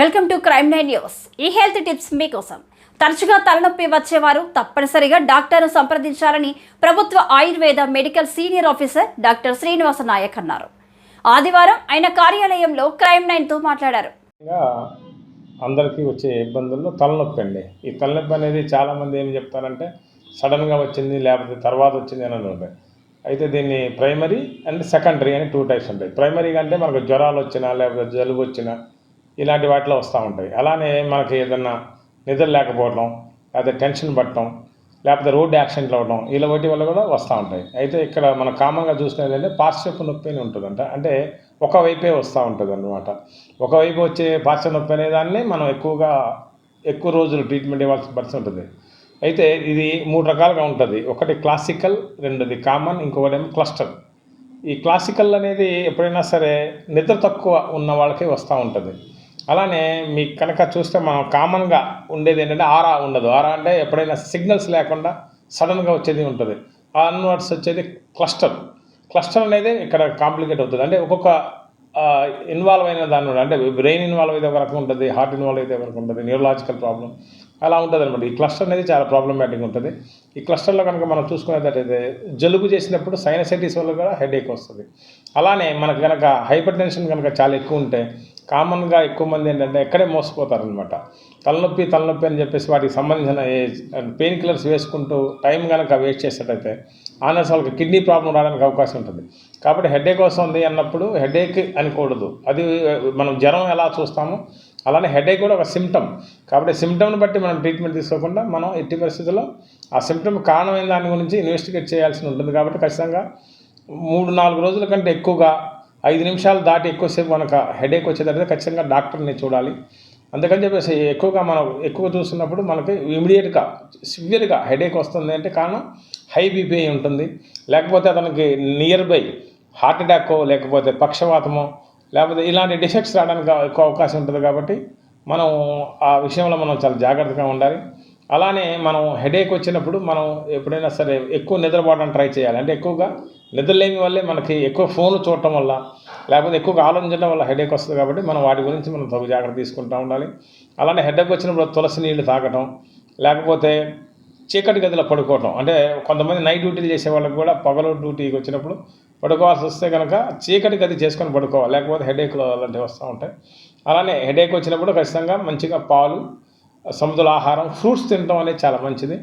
Welcome to Crime Nine News. ఈ health tips మీకోసం. తరచుగా తలనొప్పి వచ్చేవారు తప్పనిసరిగా డాక్టర్ను సంప్రదించాలని ప్రభుత్వ ayurveda medical senior officer doctor Srinivasa Nayak అన్నారు. ఆదివారం ఆయన కార్యాలయంలో క్రైమ్ నైన్తో మాట్లాడారు. అందరికీ వచ్చే ఇబ్బందుల్లో తలనొప్పి అండి. ఈ తలనొప్పి అనేది చాలామంది ఏం చెప్తారంటే సడన్గా వచ్చింది లేకపోతే తర్వాత వచ్చింది అని ఉంటాయి అయితే దీన్ని ప్రైమరీ అండ్ సెకండరీ అని టూ టైప్స్ ఉంటాయి. ప్రైమరీగా అంటే మనకు జ్వరాలు వచ్చినా లేకపోతే జలుబు వచ్చినా ఇలాంటి వాటిలో వస్తూ ఉంటాయి. అలానే మనకి ఏదన్నా నిద్ర లేకపోవడం లేకపోతే టెన్షన్ పట్టడం లేకపోతే రోడ్డు యాక్సిడెంట్లు అవ్వడం ఇలా వాటి వల్ల కూడా వస్తూ ఉంటాయి. అయితే ఇక్కడ మనం కామన్గా చూసినది అంటే పార్శ్వపు నొప్పి అని ఉంటుందంట. అంటే ఒకవైపే వస్తూ ఉంటుంది అనమాట ఒకవైపు వచ్చే పార్శ్వ నొప్పి అనే దాన్ని మనం ఎక్కువగా ఎక్కువ రోజులు ట్రీట్మెంట్ ఇవ్వాల్సిన పరిస్థితి ఉంటుంది. అయితే ఇది మూడు రకాలుగా ఉంటుంది. ఒకటి క్లాసికల్ రెండోది కామన్ ఇంకొకటి ఏమో క్లస్టర్ ఈ క్లాసికల్ అనేది ఎప్పుడైనా సరే నిద్ర తక్కువ ఉన్న వాళ్ళకి వస్తూ ఉంటుంది. అలానే మీకు కనుక చూస్తే మనం కామన్గా ఉండేది ఏంటంటే ఆరా ఉండదు. ఆరా అంటే ఎప్పుడైనా సిగ్నల్స్ లేకుండా సడన్గా వచ్చేది ఉంటుంది. ఆ అన్వర్డ్స్ వచ్చేది క్లస్టర్. క్లస్టర్ అనేది ఇక్కడ కాంప్లికేట్ అవుతుంది. అంటే ఒక్కొక్క ఇన్వాల్వ్ అయిన దాని అంటే బ్రెయిన్ ఇన్వాల్వ్ అయితే ఒక రకం ఉంటుంది హార్ట్ ఇన్వాల్వ్ అయితే ఒక రకం ఉంటుంది న్యూరలాజికల్ ప్రాబ్లం అలా ఉంటుంది అనమాట ఈ క్లస్టర్ అనేది చాలా ప్రాబ్లమాటిక్ ఉంటుంది. ఈ క్లస్టర్లో కనుక మనం చూసుకునేటట్టయితే జలుబు చేసినప్పుడు సైనసైటిస్ వల్ల కూడా హెడేక్ వస్తుంది. అలానే మనకు కనుక హైపర్ టెన్షన్ కనుక చాలా ఎక్కువ ఉంటే కామన్గా ఎక్కువ మంది ఏంటంటే ఎక్కడే మోసపోతారనమాట తలనొప్పి తలనొప్పి అని చెప్పేసి వాటికి సంబంధించిన పెయిన్ కిల్లర్స్ వేసుకుంటూ టైం కనుక వేస్ట్ చేసేటైతే ఆనర్స్ వాళ్ళకి కిడ్నీ ప్రాబ్లం రావడానికి అవకాశం ఉంటుంది. కాబట్టి హెడేక్ వస్తుంది అన్నప్పుడు హెడేక్ అనకూడదు. అది మనం జ్వరం ఎలా చూస్తామో అలానే హెడేక్ కూడా ఒక సిమ్టమ్ కాబట్టి సిమ్టమ్ని బట్టి మనం ట్రీట్మెంట్ తీసుకోకుండా మనం ఎట్టి పరిస్థితుల్లో ఆ సిమ్టమ్ కారణమైన దాని గురించి ఇన్వెస్టిగేట్ చేయాల్సి ఉంటుంది. కాబట్టి ఖచ్చితంగా మూడు నాలుగు రోజుల కంటే ఎక్కువగా ఐదు నిమిషాలు దాటి ఎక్కువసేపు మనకు హెడేక్ వచ్చేటట్టు ఖచ్చితంగా డాక్టర్ని చూడాలి. అందుకని చెప్పేసి ఎక్కువగా మనం ఎక్కువ చూస్తున్నప్పుడు మనకి ఇమీడియట్గా సివియర్గా హెడేక్ వస్తుంది అంటే కారణం హై బీపీ ఉంటుంది. లేకపోతే అతనికి నియర్ బై హార్ట్ అటాకో లేకపోతే పక్షవాతమో లేకపోతే ఇలాంటి డిఫెక్ట్స్ రావడానికి ఎక్కువ అవకాశం ఉంటుంది కాబట్టి మనం ఆ విషయంలో మనం చాలా జాగ్రత్తగా ఉండాలి. అలానే మనం హెడేక్ వచ్చినప్పుడు మనం ఎప్పుడైనా సరే ఎక్కువ నిద్రపోవడానికి ట్రై చేయాలి. అంటే ఎక్కువగా నిద్రలేమి వల్లే మనకి ఎక్కువ ఫోన్లు చూడటం వల్ల లేకపోతే ఎక్కువగా ఆలోచించడం వల్ల హెడేక్ వస్తుంది కాబట్టి మనం వాటి గురించి మనం తగు జాగ్రత్త తీసుకుంటూ ఉండాలి. అలానే హెడేక్ వచ్చినప్పుడు తులసి నీళ్ళు తాగటం లేకపోతే చీకటి గదిలో పడుకోవటం. అంటే కొంతమంది నైట్ డ్యూటీలు చేసే వాళ్ళకి కూడా పగలు డ్యూటీకి వచ్చినప్పుడు పడుకోవాల్సి వస్తే కనుక చీకటి గది చేసుకొని పడుకోవాలి లేకపోతే హెడేక్లు అలాంటివి వస్తూ ఉంటాయి. అలానే హెడేక్ వచ్చినప్పుడు ఖచ్చితంగా మంచిగా పాలు సమతుల ఆహారం ఫ్రూట్స్ తినడం అనేది చాలా మంచిది.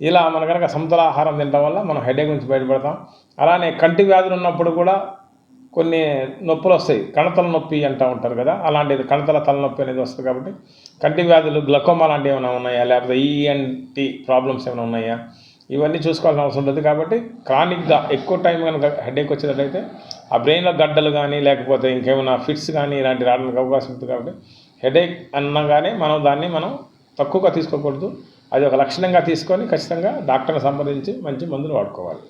ఇలా మన కనుక సమతలాహారం తినడం వల్ల మనం హెడేక్ నుంచి బయటపడతాం. అలానే కంటి వ్యాధులు ఉన్నప్పుడు కూడా కొన్ని నొప్పులు వస్తాయి. కణతల నొప్పి అంటూ ఉంటారు కదా అలాంటిది కణతల తలనొప్పి అనేది వస్తుంది కాబట్టి కంటి వ్యాధులు గ్లకోమా లాంటివి ఏమైనా ఉన్నాయా? లేకపోతే ఈఎన్టీ ప్రాబ్లమ్స్ ఏమైనా ఉన్నాయా? ఇవన్నీ చూసుకోవాల్సిన అవసరం ఉంటుంది కాబట్టి క్రానిక్గా ఎక్కువ టైం కనుక హెడేక్ వచ్చేటట్టయితే ఆ బ్రెయిన్లో గడ్డలు కానీ లేకపోతే ఇంకేమైనా ఫిట్స్ కానీ ఇలాంటి రావడానికి అవకాశం ఉంటుంది కాబట్టి హెడేక్ అనగానే మనం దాన్ని మనం తక్కువగా తీసుకోకూడదు. అది ఒక లక్షణంగా తీసుకొని ఖచ్చితంగా డాక్టర్ని సంప్రదించి మంచి మందులు వాడుకోవాలి.